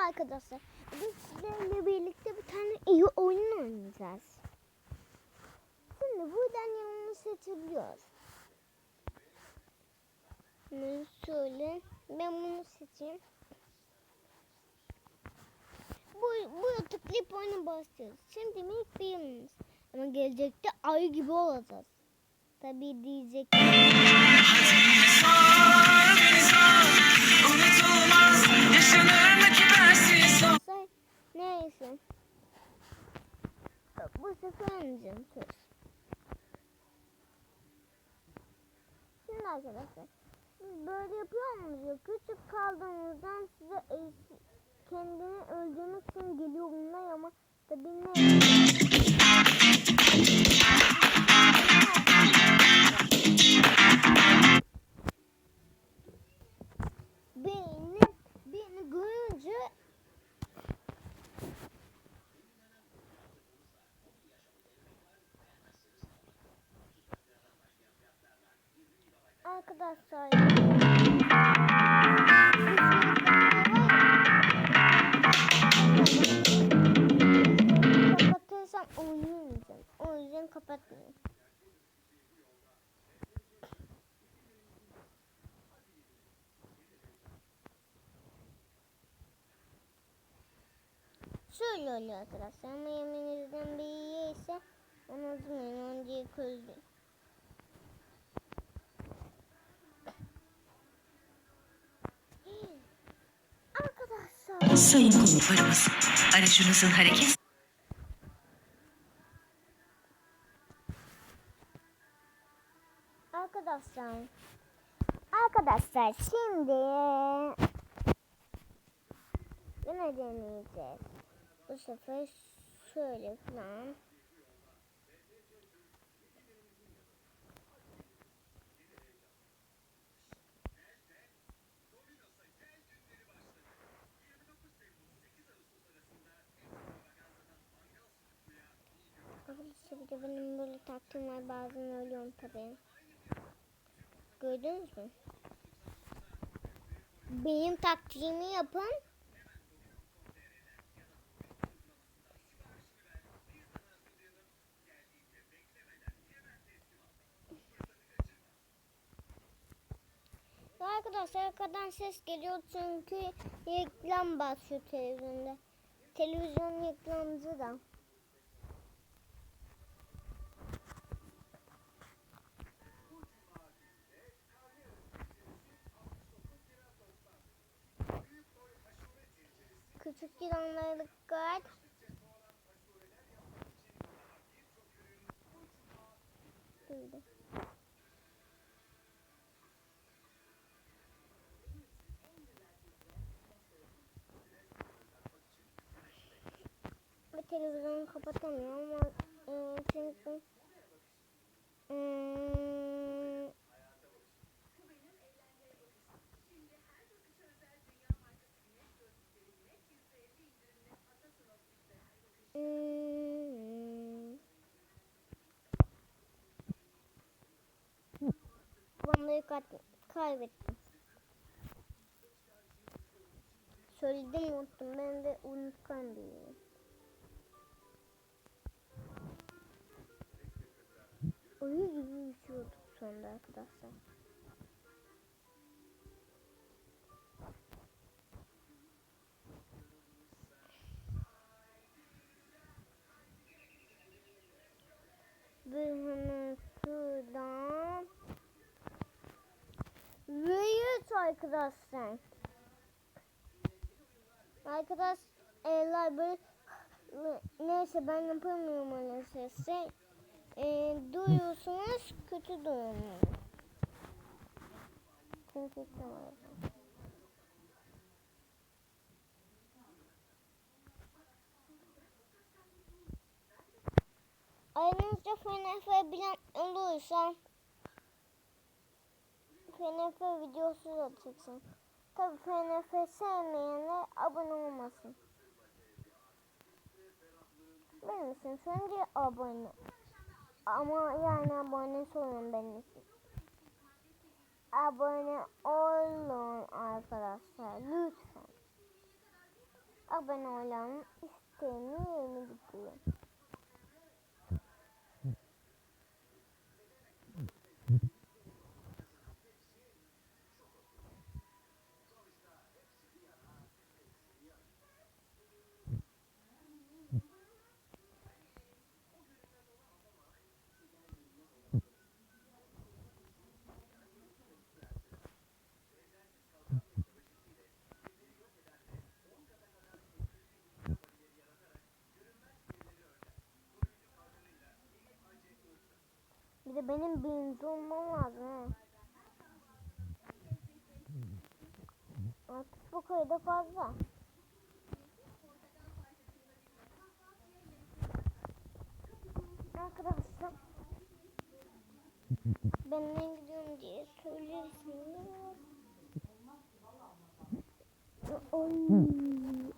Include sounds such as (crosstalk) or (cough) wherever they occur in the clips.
Merhaba arkadaşlar. Bugün sizlerle birlikte bir tane iyi oyun oynayacağız. Şimdi buradan yanını seçebiliyoruz. Bunu söyle. Ben bunu seçeyim. Bu, bu tıklayıp oyuna başlıyoruz. Şimdi ilk birimiz. Ama gelecekte ayı gibi olacağız. Tabii diyecek. Neyse. Bu sefer oynayacağım söz. Şimdi arkadaşlar. Böyle yapıyor musunuz? Küçük kaldığınızdan size kendini öldürmek için geliyor bunlar ama tabii ne? Arkadaşlar. Kapatırsam oynayamayacağım. O yüzden kapatmıyorum. Şöyle oluyor arkadaşlar. Ama yeminizden biri ise onu unutmayın. Onu diye közdü. Arkadaşlar. Sayın konuklarımız, aracınızın hareket Arkadaşlar. Arkadaşlar şimdi yine deneyeceğiz. Bu sefer şöyle falan. Arkadaşlar bir benim böyle taktiğim var bazen ölüyorum tabii. Gördünüz mü? Benim taktiğimi yapın. Arkadaşlar arkadan ses geliyor çünkü reklam basıyor televizyonda. Televizyon reklamcı da. Küçük yılanlara dikkat. Duydu. Ve televizyonu kapatamıyorum ama e, çünkü hmm, kaybettim. Söyledim unuttum. Ben de unutkan biriyim. Ayı gibi uçuyorduk sonunda arkadaşlar. Ve hemen arkadaşlar. Arkadaş eller böyle neyse ben yapamıyorum öyle sesi. E, duyuyorsunuz kötü duyuyorsunuz. Çünkü tamam. Aranızda FNF bilen olursa FNF videosu atacaksın. Tabi FNF sevmeyenler abone olmasın. Benim için sence abone. Ama yani abone sorun benim için. Abone olun arkadaşlar lütfen. Bak ben oğlanın isteğini yerine. De benim birinci olmam lazım ha. Artık bu köyde fazla. Arkadaşlar ben ne gidiyorum diye söylersiniz. Oy.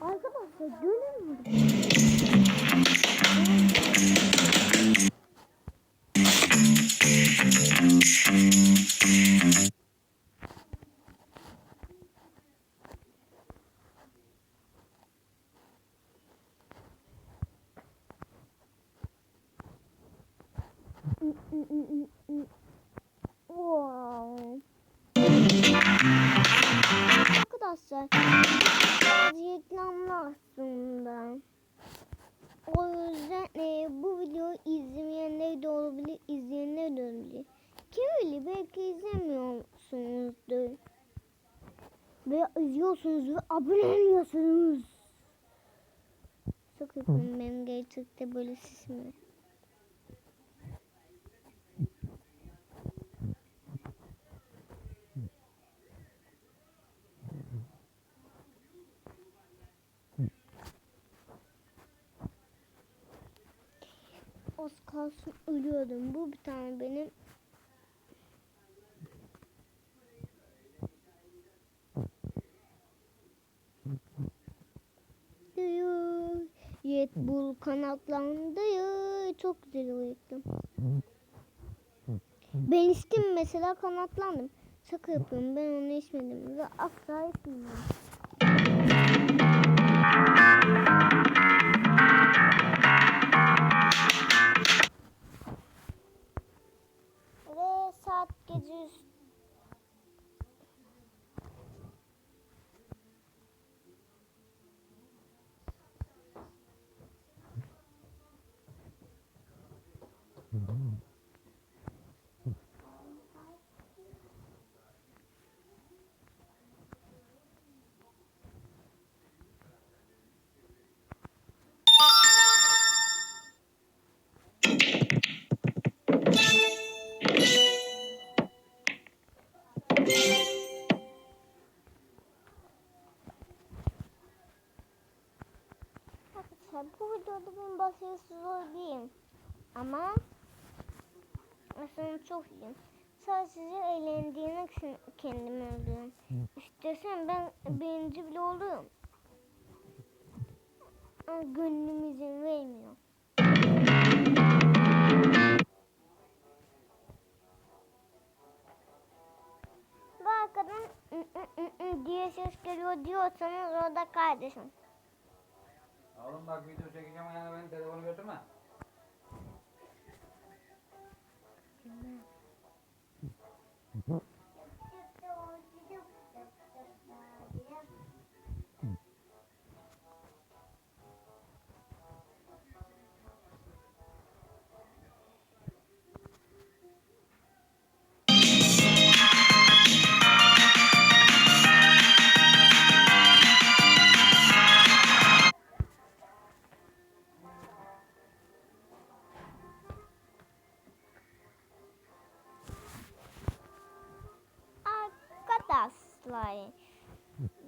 Arkadaşlar görüyor musunuz? Wow. Veya izliyorsunuz ve abone olmuyorsunuz. Çok yapıyorum benim gerçekte böyle sesim var. Az kalsın ölüyordum. Bu bir tane benim. Red Bull kanatlandı. Çok güzel uyuttum. Ben içtim mesela kanatlandım. Şaka yapıyorum ben onu içmedim ve asla içmedim. Ve saat gece üst- Arkadaşlar bu videoda ben başarısız olayım. Ama aslında çok iyiyim. Sadece eğlendiğim için kendimi öldürüyorum. İstesem ben birinci bile olurum. Ama gönlüm izin vermiyor. Bu arkadan diye ses geliyor diyorsanız o da kardeşim. Oğlum bak video çekeceğim yani benim telefonu götürme. flying.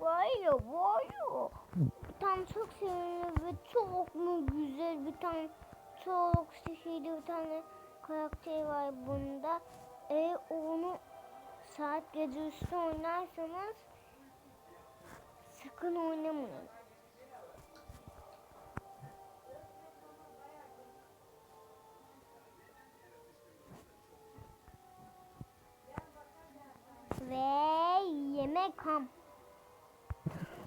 Böyle böyle. Bir tane çok sevimli ve çok mu güzel bir tane çok sihirli bir tane karakteri var bunda. E onu saat gece üstü oynarsanız sakın oynamayın. Ve Kam.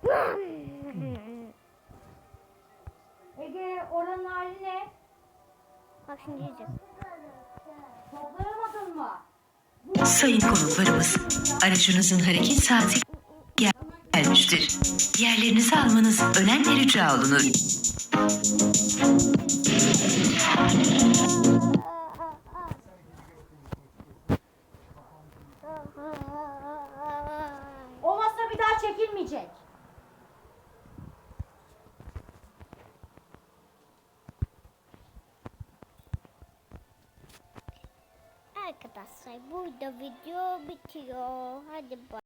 (laughs) Ege oranın hali ne? Bak şimdi yiyeceğiz. Toplayamadın mı? Sayın konuklarımız, aracınızın hareket saati gelmiştir. Yerlerinizi almanız önemli rica olunur. O çekilmeyecek. Arkadaşlar burada video bitiyor. Hadi bay.